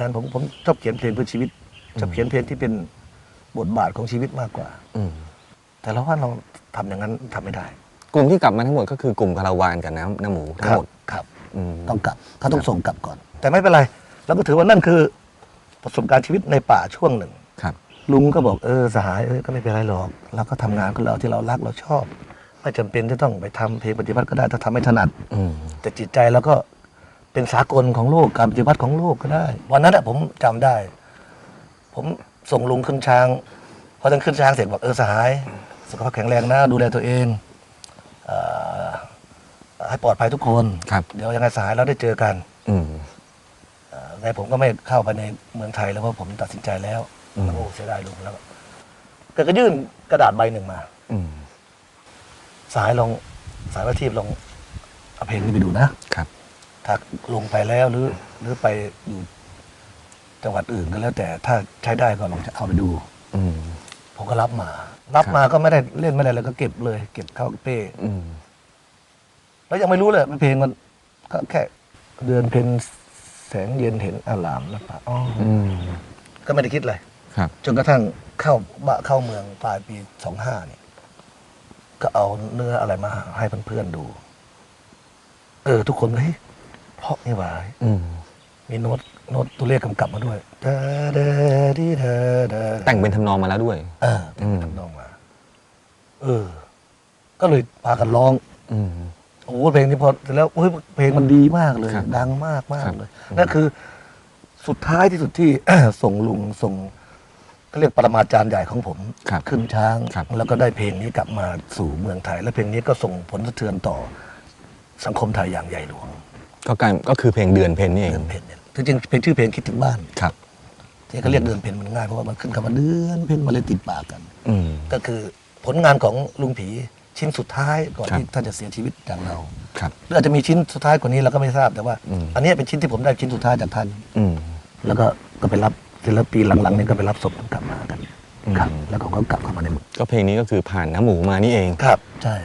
นั้นผมผมชอบเขียนเพลงเพื่อชีวิตชอบเขียนเพลงที่เป็นบทบาทของชีวิตมากกว่า อืมแต่เราว่าเราทำอย่างนั้นทำไม่ได้กลุ่มที่กลับมาทั้งหมดก็คือกลุ่มคาราวานกับน้ำน้ำหมูทั้งหมดครับ อืมต้องกลับเขาต้องส่งกลับก่อน แต่ไม่เป็นไรเราก็ถือว่านั่นคือประสบการณ์ชีวิตในป่าช่วงหนึ่ง ครับ ลุงก็บอกเออสหายเออก็ไม่เป็นไรหรอกเราก็ทำงานของเราที่เรารักเราชอบ ไม่จำเป็นจะต้องไปทำเพลงปฏิบัติก็ได้ถ้าทำไม่ถนัด อืมแต่จิตใจเราก็ เป็นสากลของโลกการปฏิบัติของโลกก็ได้ วันนั้นอะผมจำได้ ผมส่งลุงขึ้นช้างพอท่านขึ้นช้างเสร็จบอกเออสหายสุขภาพแข็งแรงนะดูแลตัวเองเอ่อให้ปลอดภัยทุกคน ครับ เดี๋ยวยังไงสหายเราได้เจอกันอืม เอ่อไงผมก็ไม่เข้าไปในเมืองไทยแล้วเพราะผมตัดสินใจแล้วอืมแล้วโอ้เสียดายลุงแล้วแกก็ยื่นกระดาษใบหนึ่งมา อืมสายลองสายวัทีพลองเอาเพลงนี้ไปดูนะ ครับ ถ้าลงไปแล้วหรือ หรือไปอยู่จังหวัดอื่นก็แล้ว แต่ถ้าใช้ได้ก็ลองจะเอาไปดู อืม ผมก็รับมารับครับมาก็ไม่ได้เล่นไม่ได้เลยก็เก็บเลย เก็บเข้าเป้อืม แล้วยังไม่รู้เลยมันเพลงมันก็แค่เดือนเพ็ญแสงเย็นเห็นอารามนะป่ะอ๋อออืม ก็ไม่ได้คิดเลย ครับ จนกระทั่งเข้าบะเข้าเมืองปลายปีสองห้าเนี่ย ก็เอาเนื้ออะไรมาให้เพื่อนๆดู เออ ทุกคนเฮ้ย เพราะนี่หว่าอืมมีโน้ตโน้ตตัวเลขกำกับมาด้วยดาดาดีดาดาแต่งเป็นทำนองมาแล้วด้วย เออแต่งเป็นทำนองมา เออ ก็เลยพากันร้อง อืม โอ้โหเพลงนี้พอเสร็จแล้วโอ้ยเพลงมันดีมากเลย ครับดังมากมากครับ เลยนั่นคือ สุดท้ายที่สุดที่ ส่งลุงส่งก็เรียกปรมาจารย์ใหญ่ของผม ครับ ขึ้นช้าง ครับ แล้วก็ได้เพลงนี้กลับมาสู่เมืองไทย และเพลงนี้ก็ส่งผลสะเทือนต่อสังคมไทยอย่างใหญ่หลวง ก็กลายก็คือเพลงเดือนเพนนี่เอเดืงอนเพ็ญเนี่ยจริงๆเพลงชื่อเพลงคิดถึงบ้านครับที่เขาเรียกเดือนเพ็ญมันง่ายเพราะว่ามันขึ้นคำว่าเดือนเพ็ญมาเลยติดปากกันอืมก็คือผลงานของลุงผีชิ้นสุดท้ายก่อนครับที่ท่านจะเสียชีวิตจากเราครับหรืออาจจะมีชิ้นสุดท้ายกว่านี้เราก็ไม่ทราบแต่ว่าอืมอันนี้เป็นชิ้นที่ผมได้ชิ้นสุดท้ายจากท่านอืมแล้วก็ก็ไปรับศิลปีหลังๆนี้ก็ไปรับศพกลับมากันอืมครับแล้วเขาก็กลับเข้ามาในเมืองก็เพลงนี้ก็คือผ่านน้ำหมูมานี่เองครับใช่